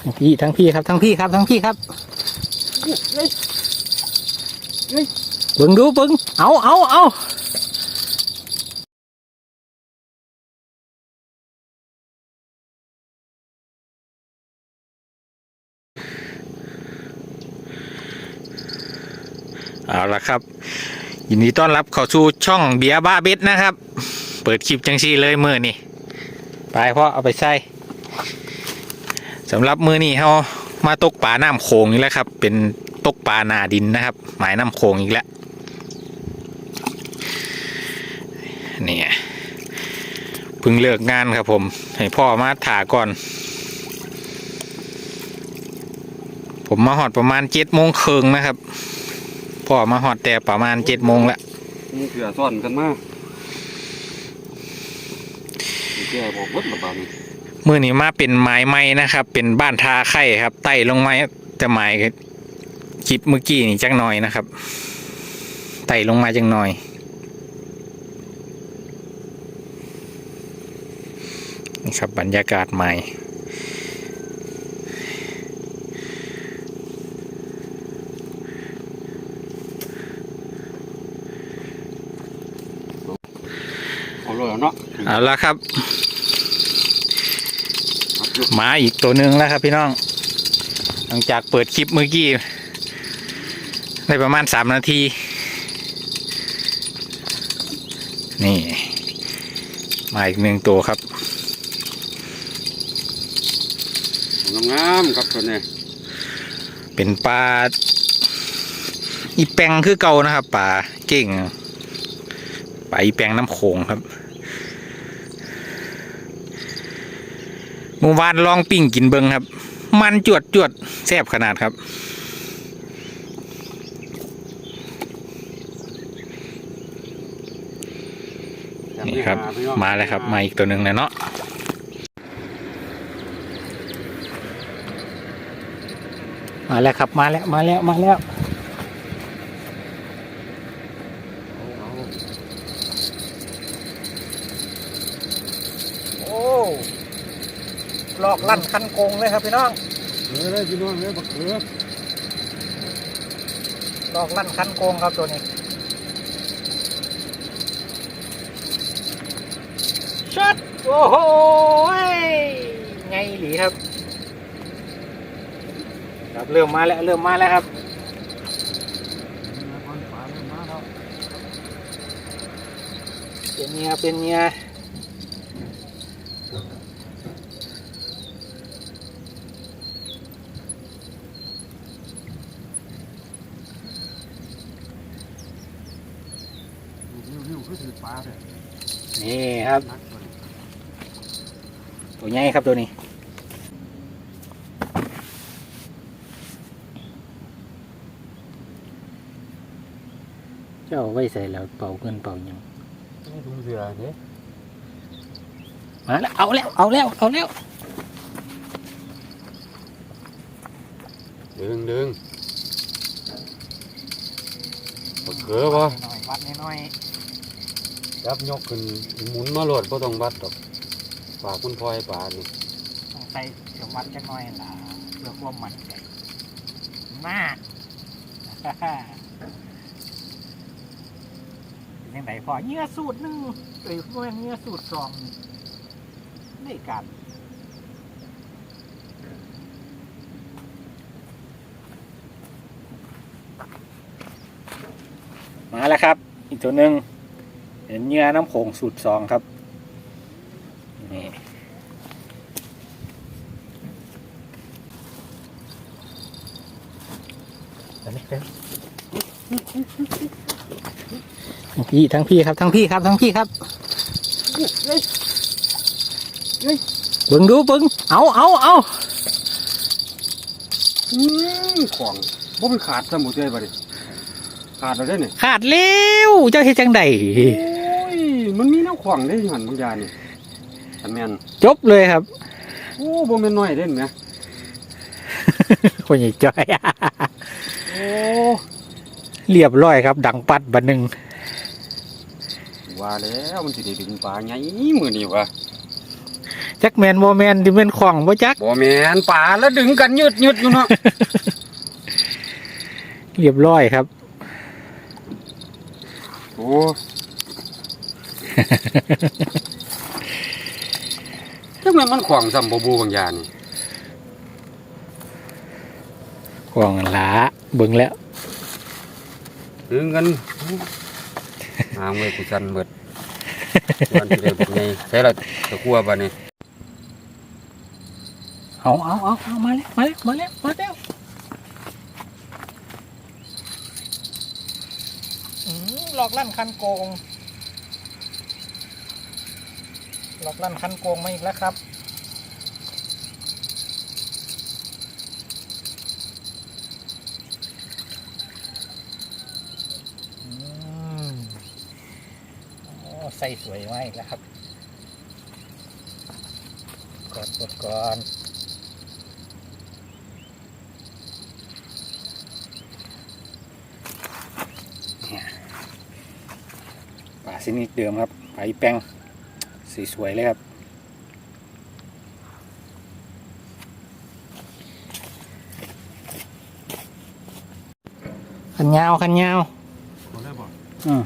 ทั้งพี่ทั้งพี่ครับทั้งพี่ครับทั้งพี่ครับเบิ่งดูเบิ่งเอาเอาเอาเอาละครับ ยินดีต้อนรับเข้าสู่ช่องเบียบ้าเบ็ดนะครับ เปิดคลิปจังซี่เลยมือนี่ไปพ่อเอาไปใส่ สำหรับมือนี่เขามาตกป่าน้ำโขงอีกแล้วครับ เป็นตกป่านาดินนะครับ หมายน้ำโขงอีกแล้วนี่เพิ่งเลิกงานครับผม ให้พ่อมาถ่าก่อน ผมมาหอดประมาณเจ็ดโมงครึ่งนะครับ พ่อมาหอดแต่ประมาณเจ็ดโมงแล้วมีเกลือซ่อนกันมามีเกลือบอกวัดละบาดนี้ มือนี้มาเป็นไม้ไม้นะครับ เป็นบ้านทาไข่ครับ ไต่ลงไม้แต่ไม้คลิปเมื่อกี้นี่จังหน่อยนะครับ ไต่ลงมาจังหน่อย นี่ครับบรรยากาศใหม่เอาเลยเนาะเอาละครับครับอยู่ห มาอีกตัวหนึ่งแล้วครับพี่น้อง หลังจากเปิดคลิปเมื่อกี้ได้ประมาณสามนาที นี่ มาอีกหนึ่งตัวครับงามๆครับตัวนี้เป็นปลาอีแปงคือเก่านะครับปลาเก่งปลาอีแปงน้ำโขงครับ มื่อวานลองปิ้งกินเบิงครับ มันจวดจวดแซ่บขนาดครับนี่ครับ มาแล้วครับ มาอีกตัวหนึ่งแล้วเนาะมาแล้วครับมาแล้วมาแล้วมาแล้ว โอ้หล อกลั่นคันโกงเลยครับพี่น้องเออเลยพี่น้องเลยบักเขือหลอกลั่นคันโกงครับตัวนี้ชัดโอ้โหไงหลีครับ ครับเริ่มมาแล้วเริ่มมาแล้วครับเป็นเงียเป็นเงีย วิวๆคือถือปลาเลยนี่ครับ นักตัวนี้ตัวใหญ่ครับตัวนี้ เจ้าไว้ใส่แล้วเป่าเงินเป่าหยังนี่ดูเสือเนี่ยมาแล้วเอาแล้วเอาแล้วเอาแล้วดึงดึงบักเขือปะ หน่อยวัดน้อย จับยกขึ้นหมุนมาโหลดก็ต้องวัดดอกปากคุณพลอยปลานี่ๆต้องใส่เดี๋ยววัดจักหน่อยล่ะเพื่อความมั่นใจมากเป็นยังไงพอเนื้อสูตรหนึ่งเอ้ยพวกเนื้อสูตรสองได้กันมาแล้วครับ อีกตัวหนึ่ง เห็นเนื้อน้ำโขงสูตรสองครับนี่ทั้งพี่ทั้งพี่ครับทั้งพี่ครับทั้งพี่ครับเบิ่งดูเบิ่งเอาเอาเอาของบ่มันขาดสมุดเลยบัดนี้ขาดแล้วได้เนี่ยขาดเร็วเจ้าเฮ็ดจังใดโอ้ย มันมีแน้ำขวางได้อยู่หันบางอยางนี่อันแมนจบเลยครับ โอ้บ่แม่นน้อยเด่นไหมคนใหญ่จ้อย โอ้เรียบร้อยครับ ดังปัดบันหนึ่งว่าแล้วมันสิได้ดึงปลาไงมือนี่วะจักแมนโมแมนที่เป็นของบ่จัก บ่แม่นป่าแล้วดึงกันยืดยืดอยู่เนาะ เรียบร้อยครับ โอ้ จังแม่นมันขวางซ้ำบ่บูบางอย่างนี่ของหลาเบิ่งแล้วดึงกันหางไว้กูสั่นเบิดวันที่ได้บ่ไงใส่ละตะกัวบัดนี้เอาเอาเอาเอามาแล้วมาแล้วมาแล้วมาแล้วอืมหลอกลั่นคันโกง หลอกลั่นคันโกงมาอีกแล้วครับอืมโอ้ใส่สวยมากอีกแล้วครับ ก่อนกดก่อนป่าสินิดเดิมครับป่าอีแป้ง สีสวยเลยครับ ขันยาวขันยาวบ่ได้บ่อืม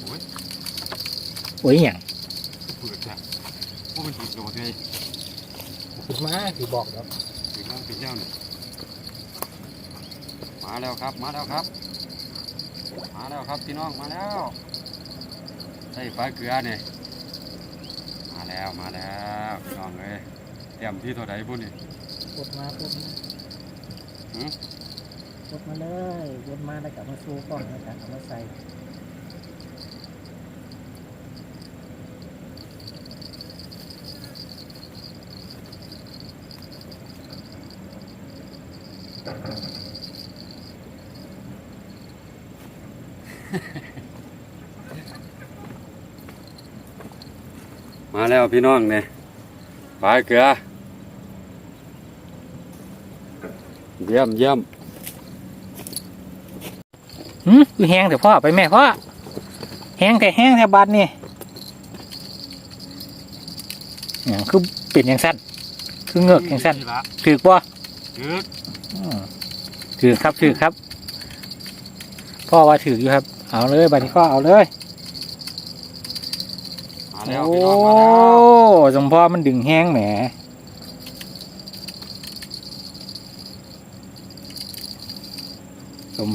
โอ้ยโอ้ยอย่างเปิดจ้ะบ่มันติดโดดไงขึ้นมาที่บอกแล้วติดแล้วติดแล้วนี่มาแล้วครับ มาแล้วครับ มาแล้วครับพี่น้อง มาแล้ว ใส่ปลาเกลือนี่มาแล้วมาแล้วพี่น้องเอ้ยเตรียมที่เท่าใดพุ่นนี่กดมาปุ๊บหืมกดมาเลยกดมาแล้วกลับมาสู้ก่อนแล้วกลับมาใส่ มาแล้วพี่น้องเนี่ยปลาเกลือเยี่ยมเยี่ยมหืมคือแห้งแต่พ่อไปแม่พ่อแห้งแต่แห้งแต่บัดนี่อย่างคือเป็นอย่างสั้นคือเงือกอย่างสั้นนี่ละถือป่ะถือถือครับถือครับ พ่อว่าถืออยู่ครับ เอาเลยบัดนี้ก็เอาเลยมา แล้วโอ้พี่น้องมาแล้วสมพ่อมันดึงแห้งแหมสม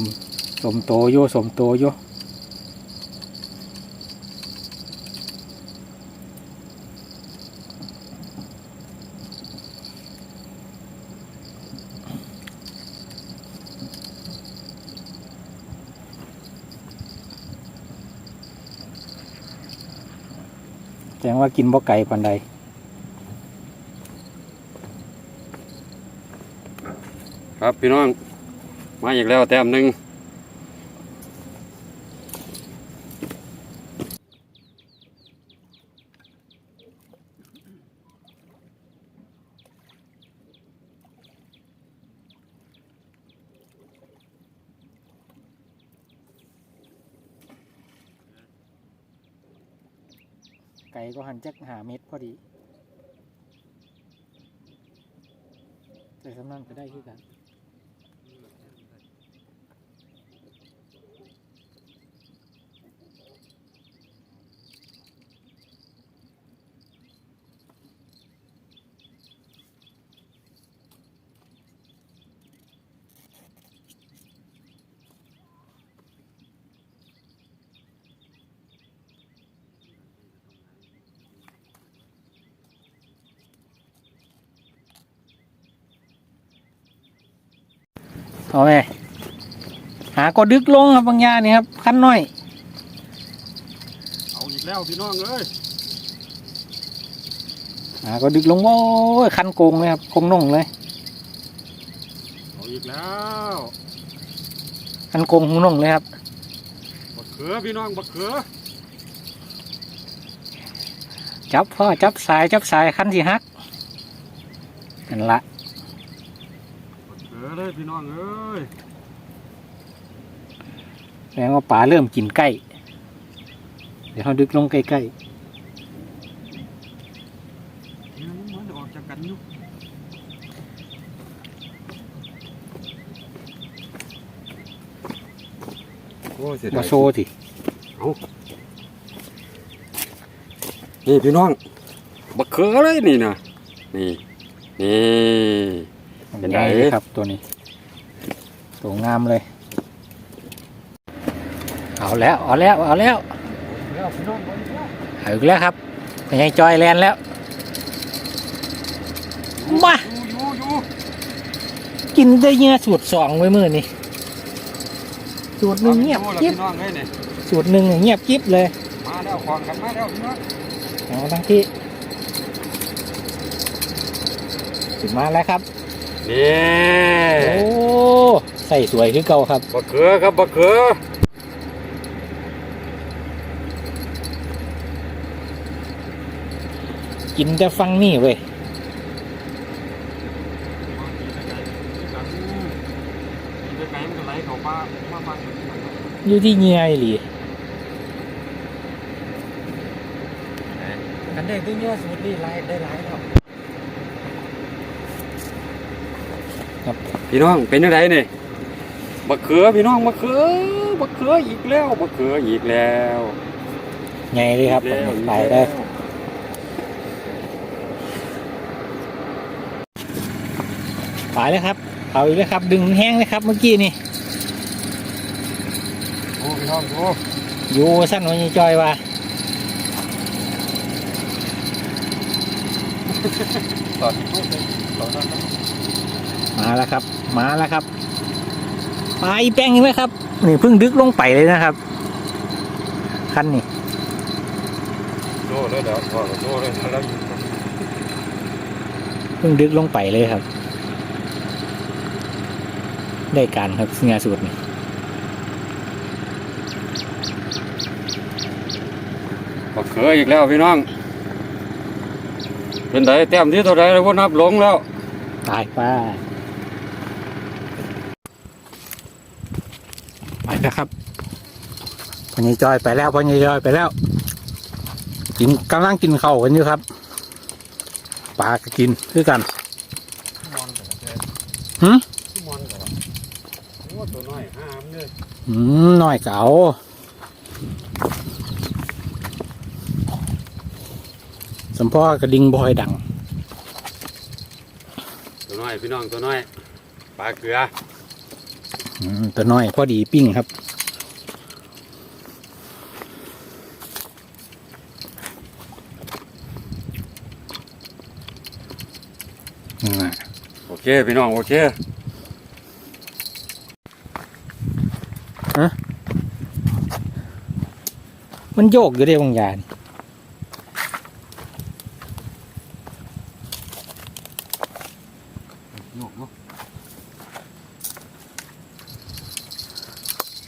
สมโตโยสมโตโย ว่ากินบ่ไก่ปันใดครับพี่น้อง มาอีกแล้วแต้มหนึ่ง หันจักหาเม็ดพอดี แต่สำนันก็ได้คือกัน เอาไงหาก็ดึกลงครับบางอยางนี่ครับขั้นน้อย เอาอีกแล้วพี่น้องเอ้ยหาก็ดึกลงโอ้ยคันโกงเลยครับคงน่งเลยเอาอีกแล้วคันโกงหูน่งเลยครับบักเขือพี่น้องบักเขือจับพ่อจับสายจับสายคันสิฮักนั่นละบักเขื อเลยพี่น้องเอ้ยแสดงว่าป่าเริ่มกินใกล้ เดี๋ยวเขาดึกลงใกล้ๆจะกันอยู่โอ้เสียดามายโซ่สินี่พี่น้องบักเขือเลยนี่นะนี่ นี่ เป็นไงใหญ่เลยครับตัวนี้สวยงามเลย เอาแล้ว เอาแล้ว เอาแล้วแล้วพี่น้องเอาอีกแล้วเอาอีกแล้วครับไม่ใช่จอยแลนด์แล้ว มาอยู่อยู่อยู่กินได้เงี้ยสูตรสองไว้มือนี่สูตรหนึ่งเงียบอากิ๊พี่บน้องเลยนี่สูตรหนึ่งเงียบกิ๊บเลย มาแล้วควางกันมาแล้วพี่น้องเอาทั้งที่ถึงมาแล้วครับ นี่โอ้ใส่สวยคือเก่าครับบักเขือครับบักเขือกินแต่ฟังนี่เว้ยไปไกลมันก็ไหลเข้าป่ามาฟังกันหน่อยครับอยู่ที่เงียอีหลีกันได้ตัวเนี้ยสูตรนี่ไล่ได้หลายแล้ว พี่น้องเป็นยังไงนี่บักเขือพี่น้องบักเขือบักเขืออีกแล้วบักเขืออีกแล้วไงเลยครับอีกแล้วไปได้ไปเลยครับเอาอีกแล้วครับ ดึงแห้งเลยครับเมื่อกี้นี่โอ้พี่น้องโอ้อยู่สั้นวันนี้จอยว่าต่อที่ทุกเลยต่อนั้นนะมาแล้วครับ มาแล้วครับไปแป้งอีกแล้วครับนี่เพิ่งดึกลงไปเลยนะครับ คันนี่โซ่เลยเดี๋ยวพอโซ่เลยแล้วอยู่เพิ่งดึกลงไปเลยครับ ได้การครับเงาสูตรนี่บักเขืออีกแล้วพี่น้อง เป็นไดแต้มที่เท่าไรเราก็นับหลงแล้ว ตายป้า ไปแล้วครับพอใหญจอยไปแล้วพอใหญจอยไปแล้ว กินกำลังกินข้าวกันอยู่ครับปลาก็กินคือกันมอนกับแกหึมอนกับโอ้ตัวน้อยห้ามเลยอืมน้อยเก๋าสมพ่อกระดิ่งบอยดัง ตัวน้อยพี่น้องตัวน้อยปลาเกลืออืม ตัวน้อยพอดีปิ้งครับอืมโอเคพี่น้อง โอเคมันโยกอยู่ได้บางอย่าง โยกเนาะ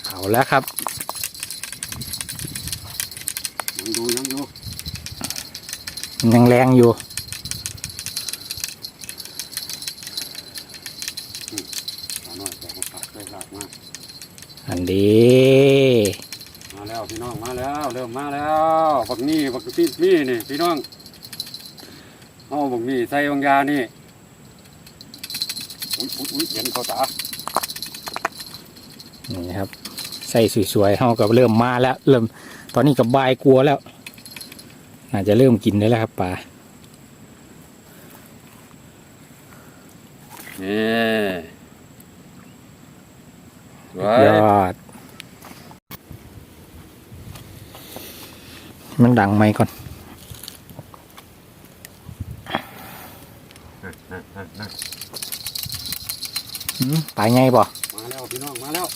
เอา แล้วครับยังดูยังดูยังแรงอยู่ตัวน้อยแต่ก็ปักได้หลากมาอันดีมาแล้วพี่น้องมาแล้วเริ่มมาแล้วบักนี่บักพี่นี่นี่พี่น้องเอาบักนี่ใส่บางยานี่อุ้ยอุ้ยอุ้ยเห็นเขาตานี่ครับ ใส่สวยๆเฮากับเริ่มมาแล้ว เริ่ม ตอนนี้กับบายกลัวแล้ว น่าจะเริ่มกินได้แล้วครับปลานี่สวยยอด มันดังไหมก่อนนั่นนั่นนั่นอืมปลาไงบ่มาแล้วพี่น้องมาแล้ว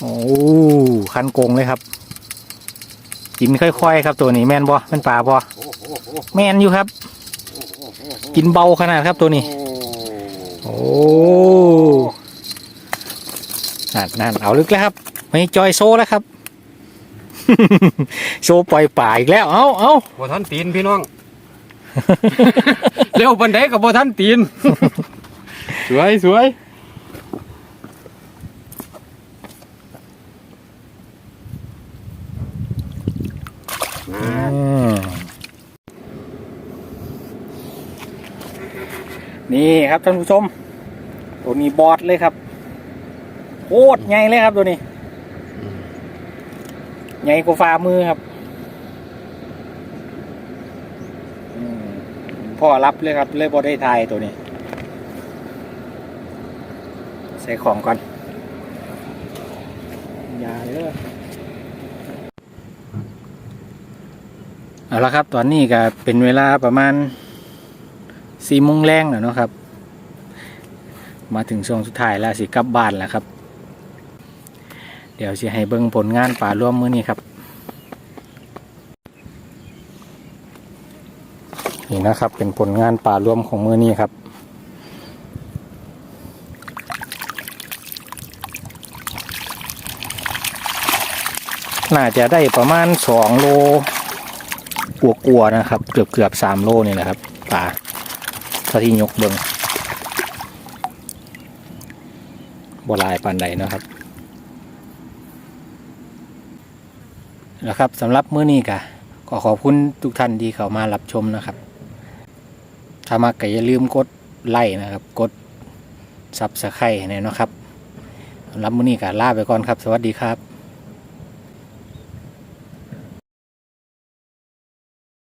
โอ้คันโกงเลยครับ กินค่อยๆ ครับตัวนี้แม่นบ่แม่นปลาบอแม่นอยู่ครับ กินเบาขนาดครับตัวนี้ โอ้นั่นนั่นเอาลึกแล้วครับ ไม่จอยโซ่แล้วครับ โซ่ปล่อยป่าอีกแล้ว เอาเอาบ่ทันตีนพี่น้อง เร็วปันไดกับบ่ทันตีน สวยสวย นี่ครับท่านผู้ชม ตัวนี้บอดเลยครับโคตรใหญ่เลยครับตัวนี้ ใหญ่กว่าฝ่ามือครับพ่อรับเลยครับ เลยบอได้ทายตัวนี้ ใส่ของก่อน อย่าเลย เอาละครับตอนนี้ก็เป็นเวลาประมาณสี่โมงแรงแล้วเนาะครับ มาถึงช่วงสุดท้ายแล้วสิกลับบ้านแล้วครับ เดี๋ยวสิให้เบิ่งผลงานป่าร่วมมือนี้ครับ นี่นะครับเป็นผลงานป่าร่วมของมือนี้ครับน่าจะได้ประมาณสองโล กลัวๆนะครับ เกือบเกือบสามโลนี่แหละครับป่าถ้าที่ยกเบิงบลายปานใดนะครับนะครับสำหรับมื้อนี้ก็ขอขอบคุณทุกท่านที่เข้ามารับชมนะครับ ถ้ามักก็อย่าลืมกดไลค์นะครับ กดซับสไครต์เนี่ยนะครับสำหรับมื้อนี้ก็ลาไปก่อนครับ สวัสดีครับ